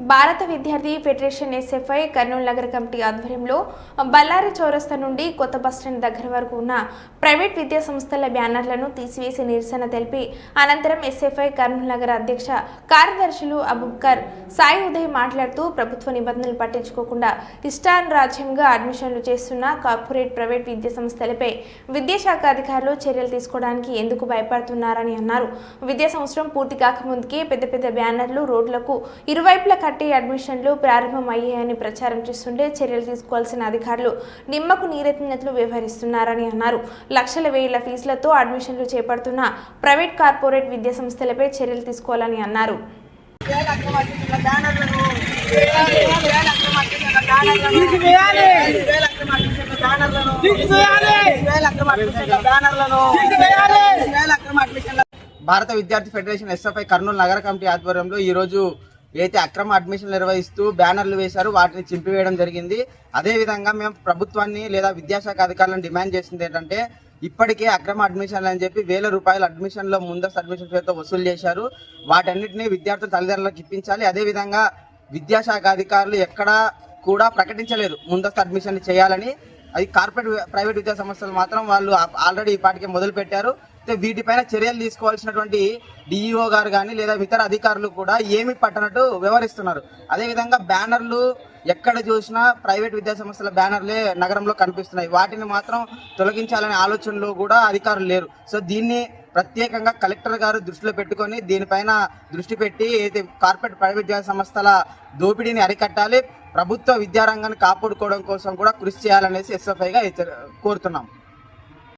భారత విద్యార్థి federation SFI Kurnool నగర కమిటీ ఆధ్వర్యంలో బల్లారి చౌరస్తా నుండి కొత్త బస్టాండ్ దగ్గర వరకు ఉన్న ప్రైవేట్ విద్యా సంస్థల బ్యానర్లను తీసివేసి నిరసన తెలిపి అనంతరం ఎస్ఎఫ్ఐ కర్నూలు నగర అధ్యక్ష కార్యదర్శులు అబుబ్కర్ సాయి ఉదయ్ మాట్లాడుతూ ప్రభుత్వ నిబంధనలు పట్టించుకోకుండా ఇష్టానురాజ్యంగా అడ్మిషన్లు చేస్తున్న కార్పొరేట్ ప్రైవేట్ విద్యా సంస్థలపై విద్యాశాఖ అధికారులు చర్యలు తీసుకోవడానికి ఎందుకు భయపడుతున్నారని అన్నారు. విద్యా సంవత్సరం పూర్తి కాకముందుకే పెద్ద పెద్ద బ్యానర్లు రోడ్లకు ఇరువైపుల కట్టి అడ్మిషన్లు ప్రారంభం అయ్యాయని ప్రచారం చేస్తుంటే చర్యలు తీసుకోవాల్సిన అధికారులు నిమ్మకు నీరెత్తినట్లు వ్యవహరిస్తున్నారని అన్నారు. లక్షల వేల ఫీజులతో అడ్మిషన్లు చేపడుతున్న ప్రైవేట్ కార్పొరేట్ విద్యా సంస్థలపై చర్యలు తీసుకోవాలని అన్నారు. భారత విద్యార్థి ఫెడరేషన్ ఎస్ఎఫ్ఐ కర్నూలు నగర కమిటీ ఆధ్వర్యంలో ఈరోజు ఏదైతే అక్రమ అడ్మిషన్లు నిర్వహిస్తూ బ్యానర్లు వేశారు వాటిని చింపివేయడం జరిగింది. అదేవిధంగా మేము ప్రభుత్వాన్ని లేదా విద్యాశాఖ అధికారులను డిమాండ్ చేసింది ఏంటంటే ఇప్పటికే అక్రమ అడ్మిషన్లు అని చెప్పి వేల రూపాయల అడ్మిషన్లో ముందస్తు అడ్మిషన్ పేరుతో వసూలు చేశారు. వాటన్నిటిని విద్యార్థుల తల్లిదండ్రులకు ఇప్పించాలి. అదేవిధంగా విద్యాశాఖ అధికారులు ఎక్కడా కూడా ప్రకటించలేదు ముందస్తు అడ్మిషన్ చేయాలని. అది కార్పొరేట్ ప్రైవేట్ విద్యా సంస్థలు మాత్రం వాళ్ళు ఆల్రెడీ ఇప్పటికే పాటికే మొదలుపెట్టారు. వీటిపైన చర్యలు తీసుకోవాల్సినటువంటి డిఈఓ గారు కానీ లేదా ఇతర అధికారులు కూడా ఏమి పట్టనట్టు వ్యవహరిస్తున్నారు అదేవిధంగా బ్యానర్లు ఎక్కడ చూసినా ప్రైవేట్ విద్యాసంస్థల బ్యానర్లే నగరంలో కనిపిస్తున్నాయి. వాటిని మాత్రం తొలగించాలనే ఆలోచనలో కూడా అధికారులు లేరు. సో దీన్ని ప్రత్యేకంగా కలెక్టర్ గారు దృష్టిలో పెట్టుకొని దీనిపైన దృష్టి పెట్టి అయితే కార్పొరేట్ ప్రైవేట్ విద్యా సంస్థల దోపిడీని అరికట్టాలి ప్రభుత్వ విద్యారంగాన్ని కాపాడుకోవడం కోసం కూడా కృషి చేయాలనేసి ఎస్ఎఫ్ఐగా కోరుతున్నాం.